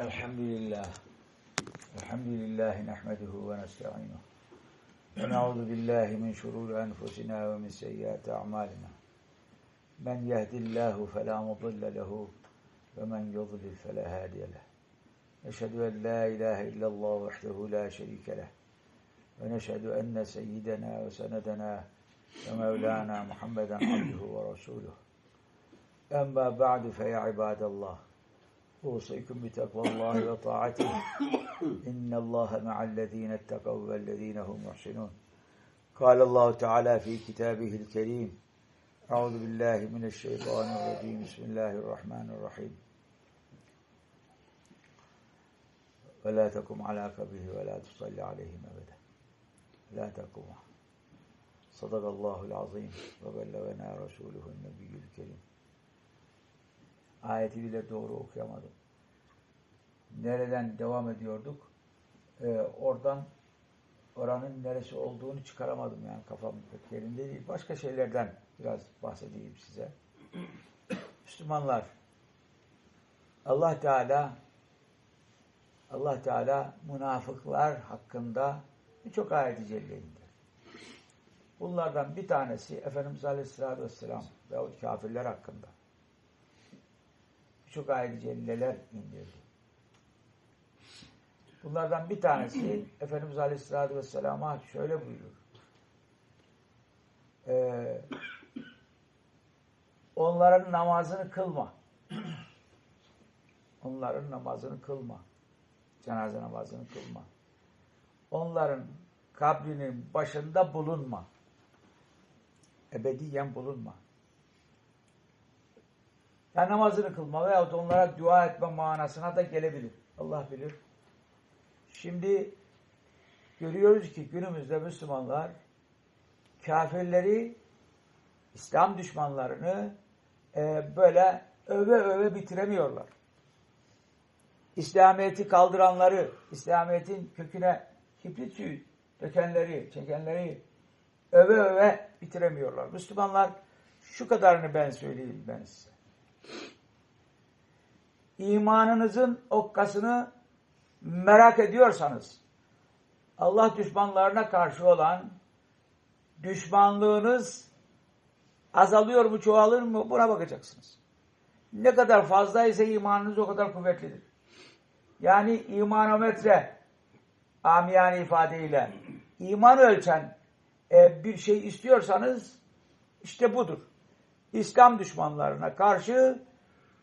الحمد لله. الحمد لله نحمده ونستعينه. ونعوذ بالله من شرور أنفسنا ومن سيئات أعمالنا. من يهد الله فلا مضل له ومن يضلل فلا هادي له. نشهد أن لا إله إلا الله وحده لا شريك له. ونشهد أن سيدنا وسندنا ومولانا محمدا عبده ورسوله. أما بعد فيا عباد الله أوصيكم بتقوى الله وطاعته. إن الله مع الذين اتقوا والذين هم محسنون. قال الله تعالى في كتابه الكريم أعوذ بالله من الشيطان الرجيم. بسم الله الرحمن الرحيم. ولا تقم على قبره ولا تصلي عليهم أبدا. لا تقوم صدق الله العظيم. وبلغنا رسوله النبي الكريم. Ayeti bile doğru okuyamadım. Nereden devam ediyorduk? Ee, oradan oranın neresi olduğunu çıkaramadım yani kafam pek yerinde değil. Başka şeylerden biraz bahsedeyim size. Müslümanlar Allah Teala Allah Teala münafıklar hakkında birçok ayet-i indirdi. Bunlardan bir tanesi Efendimiz Aleyhisselatü Vesselam ve o kafirler hakkında birçok ayet-i celileler indirdi. Bunlardan bir tanesi Efendimiz Aleyhisselatü Vesselam'a şöyle buyurur. Ee, onların namazını kılma. Onların namazını kılma. Cenaze namazını kılma. Onların kabrinin başında bulunma. Ebediyen bulunma. Yani namazını kılma veyahut onlara dua etme manasına da gelebilir. Allah bilir. Şimdi görüyoruz ki günümüzde Müslümanlar kafirleri, İslam düşmanlarını e, böyle öve öve bitiremiyorlar. İslamiyet'i kaldıranları, İslamiyet'in köküne kibrit suyu dökenleri, çekenleri öve öve bitiremiyorlar. Müslümanlar şu kadarını ben söyleyeyim ben size. İmanınızın okkasını merak ediyorsanız, Allah düşmanlarına karşı olan düşmanlığınız azalıyor mu, çoğalır mı buna bakacaksınız. Ne kadar fazla ise imanınız o kadar kuvvetlidir. Yani imanometre amiyane ifadeyle iman ölçen e, bir şey istiyorsanız işte budur. İslam düşmanlarına karşı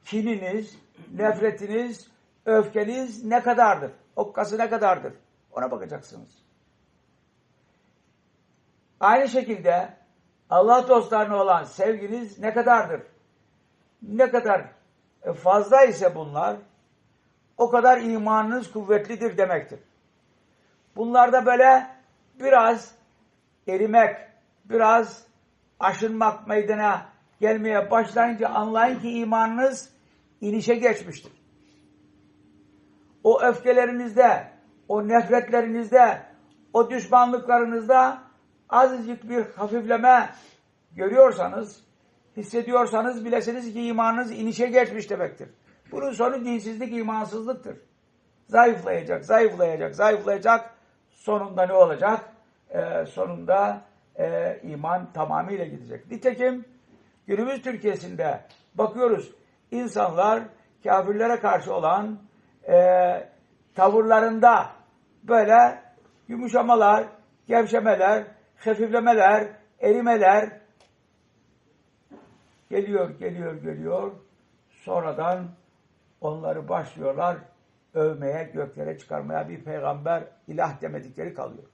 kininiz, nefretiniz, öfkeniz ne kadardır? Okkası ne kadardır? Ona bakacaksınız. Aynı şekilde Allah dostlarına olan sevginiz ne kadardır? Ne kadar fazla ise bunlar o kadar imanınız kuvvetlidir demektir. Bunlarda böyle biraz erimek, biraz aşınmak meydana gelmeye başlayınca anlayın ki imanınız inişe geçmiştir. O öfkelerinizde, o nefretlerinizde, o düşmanlıklarınızda azıcık bir hafifleme görüyorsanız, hissediyorsanız bilesiniz ki imanınız inişe geçmiş demektir. Bunun sonu dinsizlik, imansızlıktır. Zayıflayacak, zayıflayacak, zayıflayacak. Sonunda ne olacak? Ee, sonunda e, iman tamamıyla gidecek. Nitekim günümüz Türkiye'sinde bakıyoruz insanlar kafirlere karşı olan e, tavırlarında böyle yumuşamalar, gevşemeler, hafiflemeler, erimeler geliyor, geliyor, geliyor. Sonradan onları başlıyorlar övmeye, göklere çıkarmaya bir peygamber, ilah demedikleri kalıyor.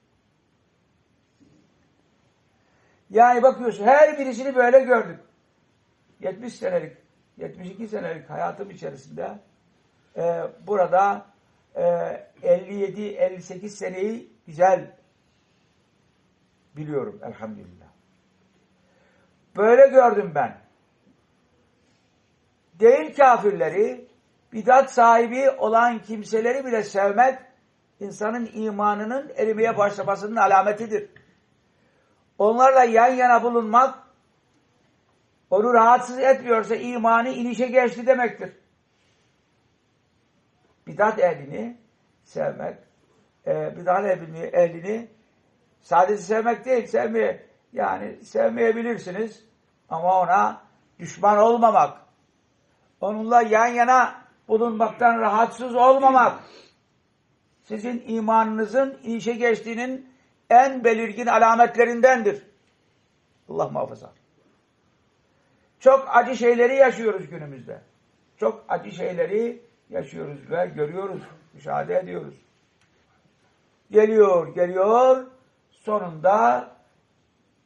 Yani bakıyorsun her birisini böyle gördük. 70 senelik, 72 senelik hayatım içerisinde e, burada e, 57-58 seneyi güzel biliyorum elhamdülillah. Böyle gördüm ben. Değil kafirleri, bidat sahibi olan kimseleri bile sevmek, insanın imanının erimeye başlamasının alametidir. Onlarla yan yana bulunmak, onu rahatsız etmiyorsa imanı inişe geçti demektir. bidat ehlini sevmek, e, bidat ehlini, ehlini sadece sevmek değil, sevmeye, yani sevmeyebilirsiniz ama ona düşman olmamak, onunla yan yana bulunmaktan rahatsız olmamak, sizin imanınızın inişe geçtiğinin en belirgin alametlerindendir. Allah muhafaza. Çok acı şeyleri yaşıyoruz günümüzde. Çok acı şeyleri yaşıyoruz ve görüyoruz, müşahede ediyoruz. Geliyor, geliyor, sonunda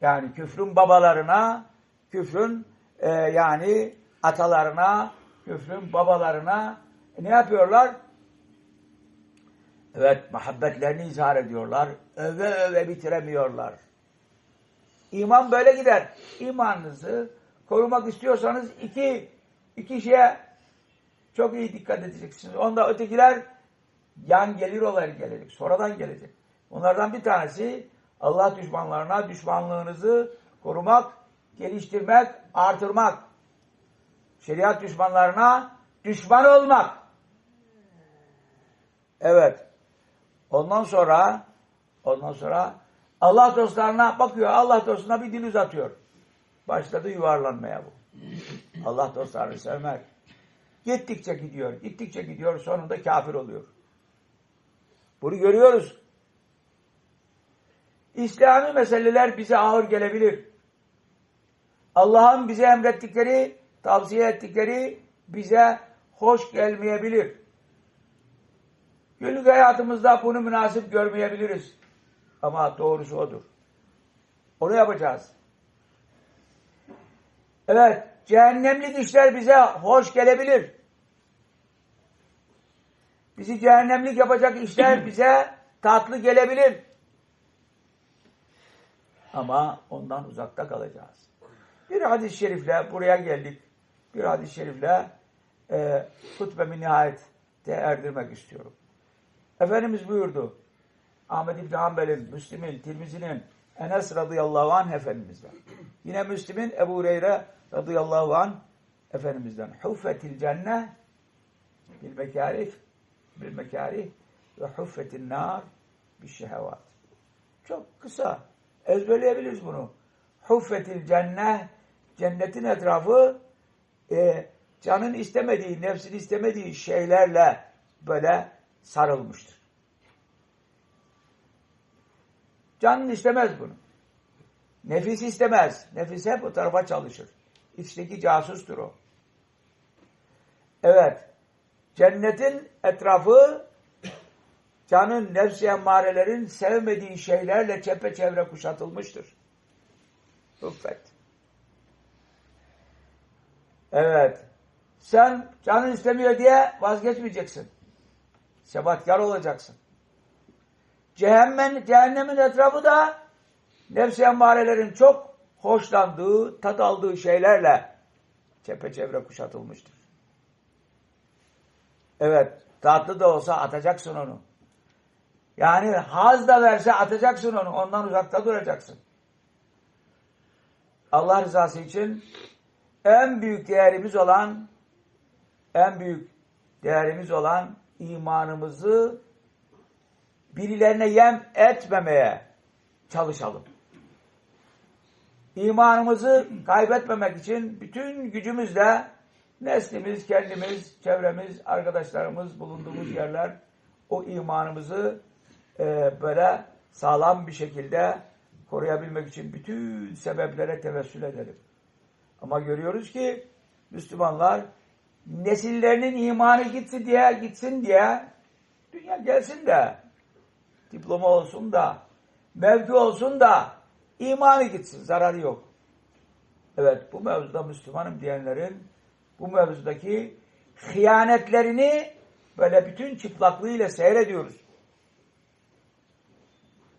yani küfrün babalarına, küfrün e, yani atalarına, küfrün babalarına e, ne yapıyorlar? Evet, muhabbetlerini izhar ediyorlar. Öve öve bitiremiyorlar. İman böyle gider. İmanınızı korumak istiyorsanız iki, iki şeye çok iyi dikkat edeceksiniz. Onda ötekiler yan gelir olarak gelecek. Sonradan gelecek. Bunlardan bir tanesi Allah düşmanlarına düşmanlığınızı korumak, geliştirmek, artırmak. Şeriat düşmanlarına düşman olmak. Evet. Ondan sonra ondan sonra Allah dostlarına bakıyor. Allah dostuna bir dil uzatıyor. Başladı yuvarlanmaya bu. Allah dostlarını sevmek. Gittikçe gidiyor, gittikçe gidiyor, sonunda kafir oluyor. Bunu görüyoruz. İslami meseleler bize ağır gelebilir. Allah'ın bize emrettikleri, tavsiye ettikleri bize hoş gelmeyebilir. Günlük hayatımızda bunu münasip görmeyebiliriz. Ama doğrusu odur. Onu yapacağız. Evet, cehennemlik işler bize hoş gelebilir. Bizi cehennemlik yapacak işler bize tatlı gelebilir. Ama ondan uzakta kalacağız. Bir hadis-i şerifle buraya geldik. Bir hadis-i şerifle e, hutbemi nihayette erdirmek istiyorum. Efendimiz buyurdu. Ahmet İbni Hanbel'in, Müslim'in, Tirmizi'nin, Enes radıyallahu anh Efendimiz'den. Yine Müslim'in Ebu Hureyre radıyallahu anh Efendimiz'den. Huffetil cenne bil mekarih bil mekarih ve huffetin nar bil şehevat. Çok kısa. Ezberleyebiliriz bunu. Huffetil cenne cennetin etrafı e, canın istemediği, nefsin istemediği şeylerle böyle sarılmıştır. Canın istemez bunu. Nefis istemez. Nefis hep o tarafa çalışır. İçteki casustur o. Evet. Cennetin etrafı canın, nefsi emmarelerin sevmediği şeylerle çepeçevre kuşatılmıştır. Hüffet. Evet. Sen canın istemiyor diye vazgeçmeyeceksin. Sebatkar olacaksın. Cehennem, cehennemin etrafı da nefsi emmarelerin çok hoşlandığı, tad aldığı şeylerle çepeçevre kuşatılmıştır. Evet, tatlı da olsa atacaksın onu. Yani haz da verse atacaksın onu, ondan uzakta duracaksın. Allah rızası için en büyük değerimiz olan, en büyük değerimiz olan imanımızı birilerine yem etmemeye çalışalım. İmanımızı kaybetmemek için bütün gücümüzle neslimiz, kendimiz, çevremiz, arkadaşlarımız, bulunduğumuz yerler o imanımızı e, böyle sağlam bir şekilde koruyabilmek için bütün sebeplere tevessül edelim. Ama görüyoruz ki Müslümanlar nesillerinin imanı gitsin diye, gitsin diye dünya gelsin de diploma olsun da mevki olsun da imanı gitsin. Zararı yok. Evet bu mevzuda Müslümanım diyenlerin bu mevzudaki hıyanetlerini böyle bütün çıplaklığıyla seyrediyoruz.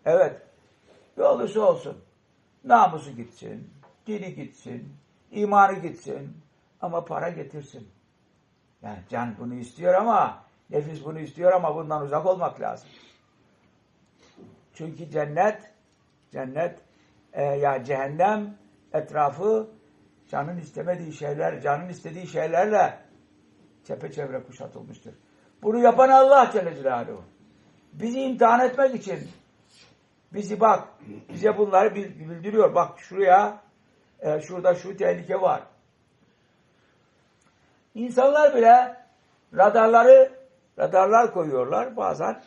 Evet. Ne olursa olsun. Namusu gitsin, dini gitsin, imanı gitsin ama para getirsin. Yani can bunu istiyor ama nefis bunu istiyor ama bundan uzak olmak lazım. Çünkü cennet cennet e, ya cehennem etrafı canın istemediği şeyler, canın istediği şeylerle çepeçevre kuşatılmıştır. Bunu yapan Allah Celle Celaluhu. Bizi imtihan etmek için bizi bak, bize bunları bil- bildiriyor. Bak şuraya, e, şurada şu tehlike var. İnsanlar bile radarları, radarlar koyuyorlar bazen.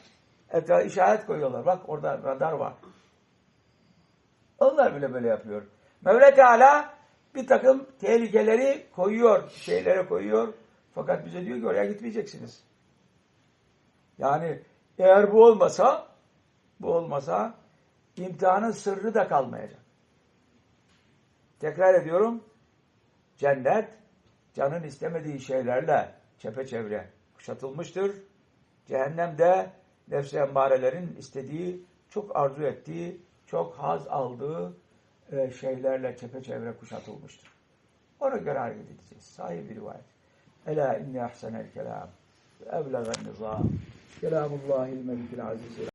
Etrafa işaret koyuyorlar. Bak orada radar var. Onlar bile böyle yapıyor. Mevla Teala bir takım tehlikeleri koyuyor, şeylere koyuyor. Fakat bize diyor ki oraya gitmeyeceksiniz. Yani eğer bu olmasa, bu olmasa imtihanın sırrı da kalmayacak. Tekrar ediyorum, cennet canın istemediği şeylerle çepeçevre kuşatılmıştır. Cehennemde nefs-i emmarelerin istediği, çok arzu ettiği, çok haz aldığı e, şeylerle çepeçevre kuşatılmıştır. Ona göre hareket edeceğiz. Sahih bir rivayet. Ela inni ahsenel kelam ve evlegan nizam. Kelamullahil melikil aziz.